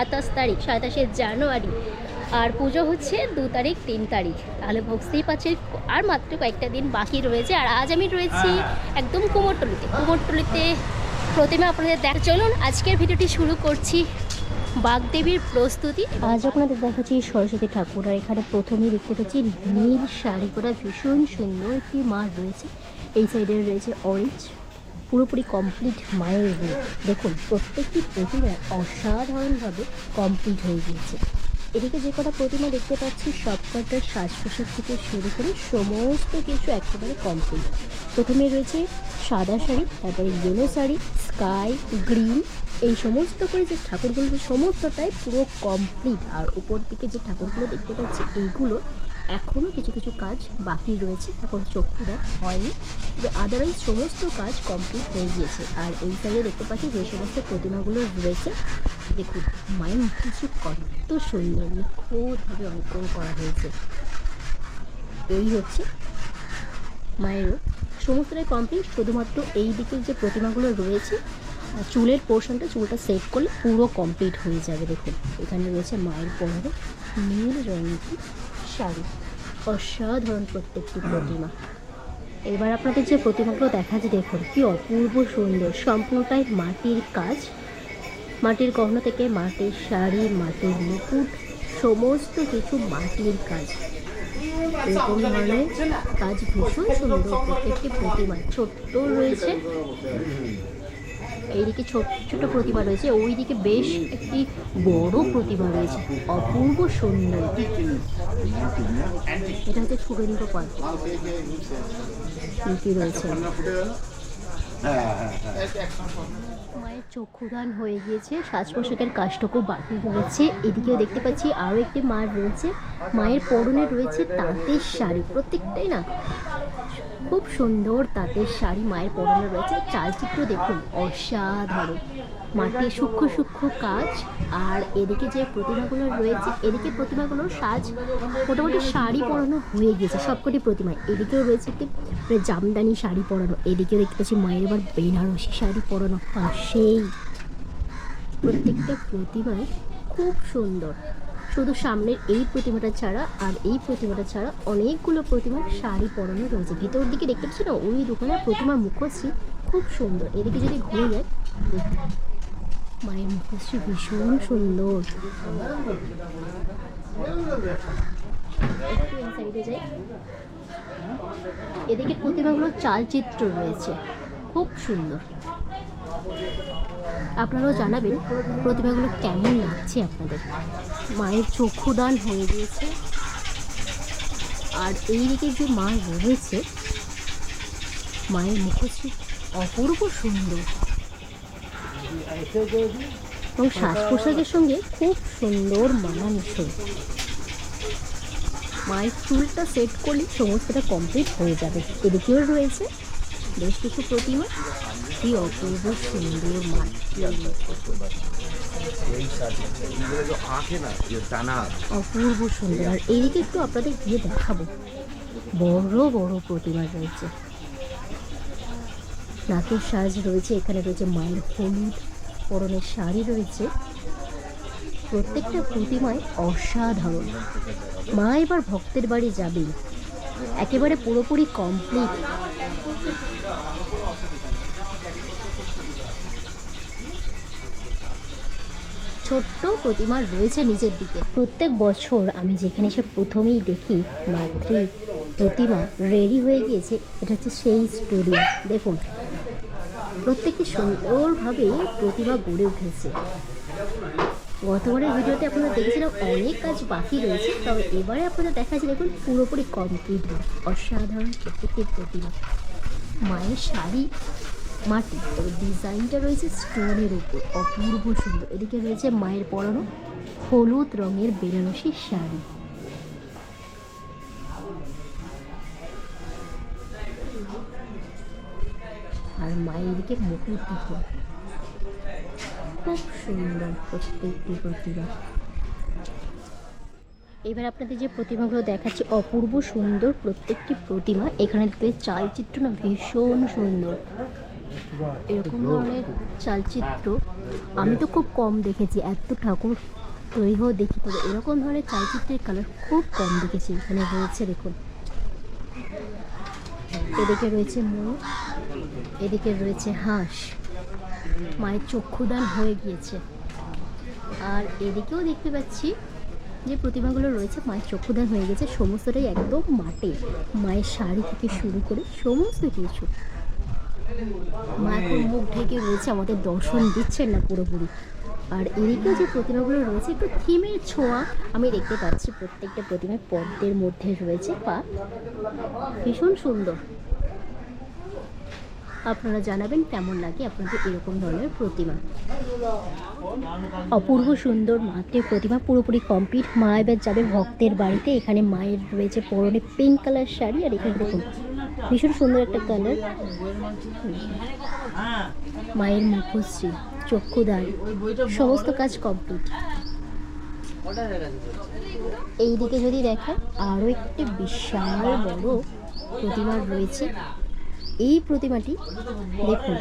সাতাশ তারিখ সাতাশে জানুয়ারি। আর পুজো হচ্ছে দু তারিখ তিন তারিখ। তাহলে বুঝতেই পারছেন আর মাত্র কয়েকটা দিন বাকি রয়েছে। আর আজ আমি রয়েছি একদম কুমোরটলিতে। কুমোরটলিতে প্রতিমা আপনাদের দেখ চলুন আজকের ভিডিওটি শুরু করছি বাগদেবীর প্রস্তুতি। আজ আপনাদের দেখাচ্ছি সরস্বতী ঠাকুর। আর এখানে প্রথমেই দেখতে পাচ্ছি নীল শাড়ি পরা ভীষণ সুন্দর একটি মা রয়েছে। এই সাইডে রয়েছে অরেঞ্জ পুরোপুরি কমপ্লিট মায়ের রূপ। দেখুন, প্রত্যেকটি প্রতিমা অসাধারণভাবে কমপ্লিট হয়ে গিয়েছে। এদিকে যে কটা প্রতিমা দেখতে পাচ্ছি সবকটার সাজ পোশাক থেকে শুরু করে সমস্ত কিছু একেবারে কমপ্লিট প্রথমে রয়েছে সাদা শাড়ি, তারপরে ইয়েলো শাড়ি স্কাই গ্রিন এই সমস্ত করে যে ঠাকুরগুলো, সমস্তটাই পুরো কমপ্লিট আর উপর দিকে যে ঠাকুরগুলো দেখতে পাচ্ছি, এইগুলো এখনও কিছু কিছু কাজ বাকি রয়েছে, এখন চক্ষুরা হয়নি। তবে আদারওয়াইজ সমস্ত কাজ কমপ্লিট হয়ে গিয়েছে। আর এই সাইডে দেখতে পাচ্ছি যে সমস্ত প্রতিমাগুলো রয়েছে, দেখুন মায়ের কিছু কত সুন্দর, নিখুঁতভাবে অঙ্কন করা হয়েছে। এই হচ্ছে মায়েরও সমস্তটাই কমপ্লিট শুধুমাত্র এই দিকের যে প্রতিমাগুলো রয়েছে চুলের পোর্শনটা চুলটা সেট করলে পুরো কমপ্লিট হয়ে যাবে, দেখুন। এখানে রয়েছে মায়ের পনেরো নীল রঙের শাড়ি অসাধারণ প্রত্যেকটি প্রতিমা। এবার আপনাদের যে প্রতিমাগুলো দেখাচ্ছে দেখুন কি অপূর্ব সুন্দর। সম্পূর্ণটাই মাটির কাজ। মাটির গহনা থেকে মাটির শাড়ি, মাটির মুকুট, সমস্ত কিছু মাটির কাজ। এরকম ধরনের কাজ ভীষণ সুন্দর প্রত্যেকটি প্রতিমা ছোট্ট রয়েছে। এইদিকে ছোট ছোট প্রতিমা রয়েছে, ওইদিকে বেশ একটি বড় প্রতিমা রয়েছে, অপূর্ব সুন্দর। এটা হচ্ছে সুরেন্দ্র পাল। কি রয়েছে? মায়ের চক্ষুদান হয়ে গিয়েছে সাজ পোশাকের কাজটুকু বাকি রয়েছে। এদিকেও দেখতে পাচ্ছি আরও একটি মা রয়েছে, মায়ের পরনে রয়েছে তাঁতের শাড়ি, প্রত্যেকটাই না খুব সুন্দর তাঁতের শাড়ি মায়ের পরনে রয়েছে। চালচিত্র দেখুন, অসাধারণ। মাটির সূক্ষ্ম সূক্ষ্ম কাজ, আর এদিকে যে প্রতিমাগুলো রয়েছে, এদিকে প্রতিমাগুলোর সাজ মোটামুটি শাড়ি পরানো হয়ে গেছে সবকটি প্রতিমায়। এদিকেও রয়েছে একটি জামদানি শাড়ি পরানো এদিকেও দেখতে পাচ্ছি মায়ের এবার বেনারসি শাড়ি পরানো। পাশেই প্রত্যেকটা প্রতিমায় খুব সুন্দর। শুধু সামনের এই প্রতিমাটা ছাড়া আর এই প্রতিমাটা ছাড়া অনেকগুলো প্রতিমার শাড়ি পরানো রয়েছে। ভিতর দিকে দেখতে পাচ্ছি না, ওই দোকানের প্রতিমার মুখশ্রী খুব সুন্দর। এদিকে যদি ঘুরে যায় মায়ের মুখশ্রী ভীষণ সুন্দর। এদিকে প্রতিমাগুলো চালচিত্র রয়েছে, খুব সুন্দর। আপনারাও জানাবেন প্রতিভাগুলো কেমন লাগছে আপনাদের। মায়ের চক্ষুদান হয়ে গিয়েছে। আর এই দিকে যে মা রয়েছে, মায়ের মুখশ্রী অপূর্ব সুন্দর। এবং সাজ পোশাকের সঙ্গে খুব সুন্দর মানানসই মায়ের চুলটা সেট করলে সমস্তটা কমপ্লিট হয়ে যাবে। এদিকেও রয়েছে বেশ কিছু প্রতিমা। কি অপূর্ব সুন্দর মাটি। অপূর্ব সুন্দর। আর এইদিকে একটু আপনাদের গিয়ে দেখাবো। বড় বড় প্রতিমা রয়েছে। নাকের সাজ রয়েছে, এখানে রয়েছে মায়ের হলুদ পরনের শাড়ি রয়েছে। প্রত্যেকটা প্রতিমায় অসাধারণ। মা এবার ভক্তের বাড়ি যাবেন। একেবারে পুরোপুরি কমপ্লিট ছোট্ট প্রতিমা রয়েছে নিজের দিকে। প্রত্যেক বছর আমি যেখানে এসে প্রথমেই দেখি মাতৃ প্রতিমা রেডি হয়ে গিয়েছে, এটা হচ্ছে সেই স্টুডিও দেখুন প্রত্যেকটি সুন্দরভাবে প্রতিমা গড়ে উঠেছে। গতবারের ভিডিওতে আপনারা দেখেছিলাম অনেক কাজ বাকি রয়েছে, তবে এবারে আপনারা দেখা যাচ্ছে দেখুন পুরোপুরি কমপ্লিট অসাধারণ প্রত্যেকটি প্রতিমা। মায়ের শাড়ি মাটি তবে ডিজাইনটা রয়েছে স্টোনের উপর। অপূর্ব সুন্দর। এদিকে রয়েছে মায়ের পরানো হলুদ রঙের বেনারসি শাড়ি। আর মায়ের দিকে মুকুট দেখুন খুব সুন্দর প্রত্যেকটি প্রতিমা। এবার আপনাদের যে প্রতিমাগুলো দেখাচ্ছি, অপূর্ব সুন্দর প্রত্যেকটি প্রতিমা। এখানে দেখতে চালচিত্র না, ভীষণ সুন্দর। এরকম ধরনের চালচিত্র আমি তো খুব কম দেখেছি। এত ঠাকুর তৈরি হওয়া দেখি, তবে এরকম ধরনের চালচিত্রের কালার খুব কম দেখেছি এখানে রয়েছে দেখুন। এদিকে রয়েছে ময়ূর, এদিকে রয়েছে হাঁস। মায়ের চক্ষুদান হয়ে গিয়েছে। আর এদিকেও দেখতে পাচ্ছি যে প্রতিমাগুলো রয়েছে, মায়ের চক্ষুদান হয়ে গেছে, সমস্তটাই একদম মাটি মায়ের শাড়ি থেকে শুরু করে সমস্ত কিছু। মা এখন মুখ ঢেকে রয়েছে আমাদের দর্শন দিচ্ছেন না পুরোপুরি। আর এদিকেও যে প্রতিমাগুলো রয়েছে, একটু থিমের ছোঁয়া আমি দেখতে পাচ্ছি। প্রত্যেকটা প্রতিমায় পদ্মের মধ্যে রয়েছে। পা ভীষণ সুন্দর। আপনারা জানাবেন কেমন লাগে আপনাদের এরকম ধরনের প্রতিমা। অপূর্ব সুন্দর মাতৃ প্রতিমা, পুরোপুরি কমপ্লিট মা এবার যাবে ভক্তের বাড়িতে। এখানে মায়ের রয়েছে পরনে পিঙ্ক কালার শাড়ি আর এখানে দেখুন ভীষণ সুন্দর একটা কালার মায়ের মুখশ্রী, চক্ষুদান, সমস্ত কাজ কমপ্লিট এই দিকে যদি দেখেন আরও একটি বিশাল বড় প্রতিমা রয়েছে। এই প্রতিমাটি দেখুন,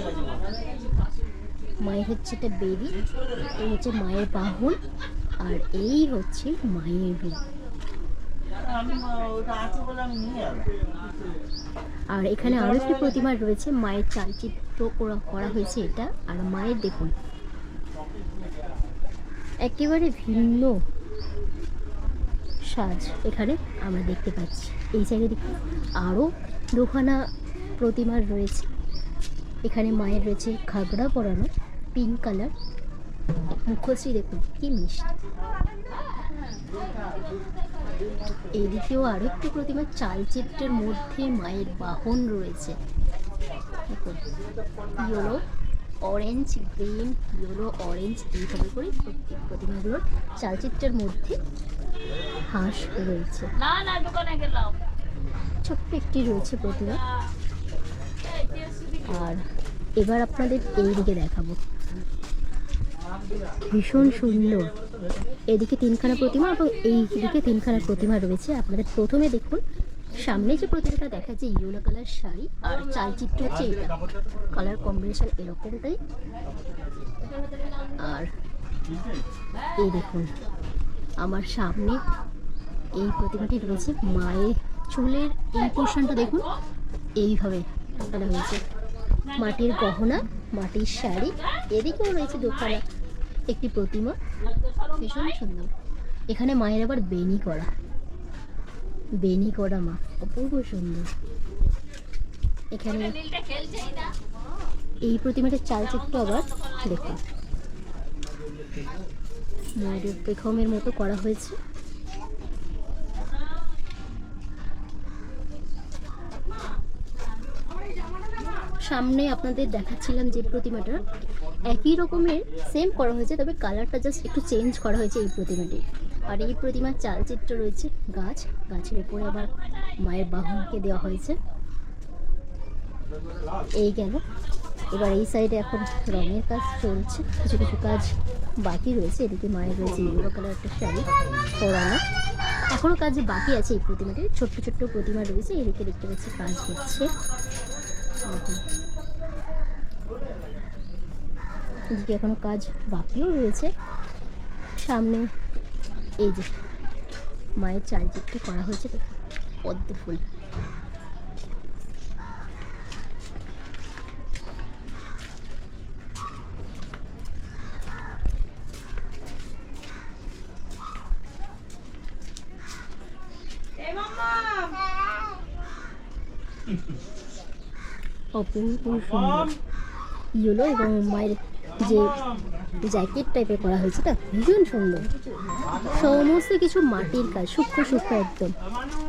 মায়ের হচ্ছে একটা বেবি এই হচ্ছে মায়ের বাহন, আর এই হচ্ছে মায়ের রূপ। আর এখানে আরও একটি প্রতিমা রয়েছে, মায়ের চালচিত্র করা হয়েছে এটা, আর মায়ের দেখুন। একেবারে ভিন্ন সাজ এখানে আমরা দেখতে পাচ্ছি। এই সাইডে দেখুন আরও দুখানা প্রতিমার রয়েছে। এখানে মায়ের রয়েছে ঘাগড়া পরানো পিঙ্ক কালার মুখশ্রী দেখুন, কি মিষ্টি। এদিকেও আরও একটি প্রতিমা চালচিত্রের মধ্যে মায়ের বাহন রয়েছে। Yellow orange green yellow orange এইভাবে করে প্রত্যেক প্রতিমাগুলোর চালচিত্রের মধ্যে হাঁস রয়েছে। ছোট্ট একটি রয়েছে প্রতিমা। আর এবার আপনাদের এই দিকে দেখাবো। ভীষণ সুন্দর। এদিকে তিনখানা প্রতিমা এবং এই দিকে তিনখানা প্রতিমা রয়েছে। আপনাদের প্রথমে দেখুন, সামনে যে প্রতিমাটা দেখা যাচ্ছে ইয়েলো কালার শাড়ি আর চালচিত্র হচ্ছে এটা। কালার কম্বিনেশন এরকমটাই। আর এই দেখুন, আমার সামনে এই প্রতিমাটি রয়েছে। মায়ের চুলের এই পোর্শনটা দেখুন, এইভাবে হয়েছে। মাটির গহনা, মাটির শাড়ি, এদিকেও রয়েছে দোকানা একটি প্রতিমা ভীষণ সুন্দর। এখানে মায়ের আবার বেনি করা। বেনি করা মা, অপূর্ব সুন্দর। এখানে এই প্রতিমাটার চালচিত্র আবার দেখুন মায়ের পেখমের মতো করা হয়েছে। সামনে আপনাদের দেখাচ্ছিলাম যে প্রতিমাটা একই রকমের সেম করা হয়েছে, তবে কালারটা জাস্ট একটু চেঞ্জ করা হয়েছে এই প্রতিমাটি। আর এই প্রতিমার চালচিত্র রয়েছে গাছ। গাছের উপরে আবার মায়ের বাহনকে দেওয়া হয়েছে। এই গেল। এবার এই সাইডে এখন রঙের কাজ চলছে। কিছু কিছু কাজ বাকি রয়েছে। এদিকে মায়ের রয়েছে ইয়েলো কালার একটা শাড়ি পরানো। এখনও কাজ বাকি আছে এই প্রতিমাটির। ছোট্ট ছোট্ট প্রতিমা রয়েছে। এদিকে দেখতে পাচ্ছি কাজ হচ্ছে দেখুন। এদিকে এখনও কাজ বাকিও রয়েছে। সামনে এই যে মায়ের চারিদিকটি করা হয়েছে পদ্ম ফুল। অপূর্ব সুন্দর। ইয়েলো এবং মায়ের যে জ্যাকেট টাইপের করা হয়েছে তা ভীষণ সুন্দর। সমস্ত কিছু মাটির কাজ সূক্ষ্ম সূক্ষ্ম একদম।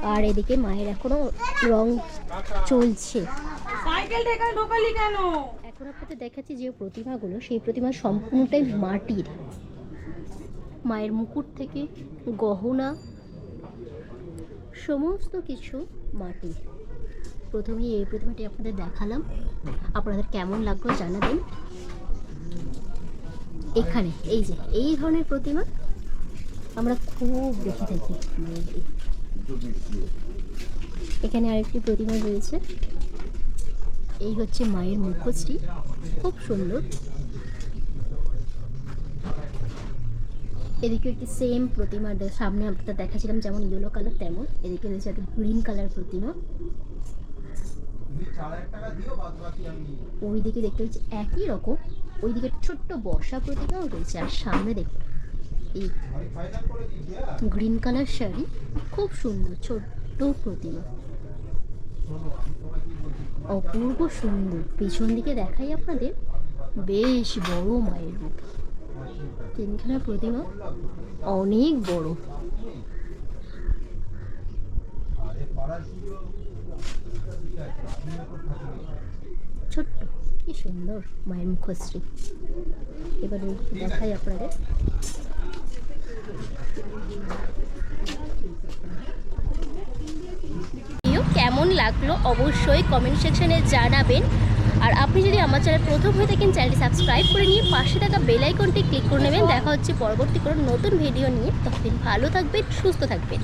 আর এদিকে মায়ের এখনও রং চলছে। এখন আপনাদের দেখাচ্ছি যে প্রতিমাগুলো সেই প্রতিমা সম্পূর্ণটাই মাটির। মায়ের মুকুট থেকে গহনা সমস্ত কিছু মাটির। প্রথমেই এই প্রতিমাটি আপনাদের দেখালাম। আপনাদের কেমন লাগল জানাবেন। এখানে, এই যে, এই ধরনের প্রতিমা আমরা খুব দেখে থাকি। এখানে আরেকটি প্রতিমা রয়েছে। এই হচ্ছে মায়ের মুখশ্রী। খুব সুন্দর। এদিকে একটি সেম প্রতিমা সামনে আমরা দেখাছিলাম যেমন ইয়েলো কালার তেমন। এদিকে রয়েছে একটা গ্রিন কালার প্রতিমা। ওইদিকে দেখতে হচ্ছে একই রকম। ওইদিকে ছোট্ট বর্ষা প্রতিমাও রয়েছে আর সামনে দেখতে এই গ্রিন কালার শাড়ি, খুব সুন্দর ছোট্ট প্রতিমা। অপূর্ব সুন্দর। পিছন দিকে দেখাই আপনাদের, বেশ বড় মায়ের রূপ। তিনখানা প্রতিমা, অনেক বড়। ছোট্ট। কি সুন্দর মায়ের মুখশ্রী। এবার দেখাই আপনাদের। কেমন লাগল অবশ্যই কমেন্ট সেকশনে জানাবেন। আর আপনি যদি আমার চ্যানেল প্রথম হয়ে থাকেন, চ্যানেলটি সাবস্ক্রাইব করে নিয়ে পাশে থাকা বেল আইকনটি ক্লিক করে নেবেন। দেখা হচ্ছে পরবর্তী কোনো নতুন ভিডিও নিয়ে। ততদিন ভালো থাকবেন, সুস্থ থাকবেন।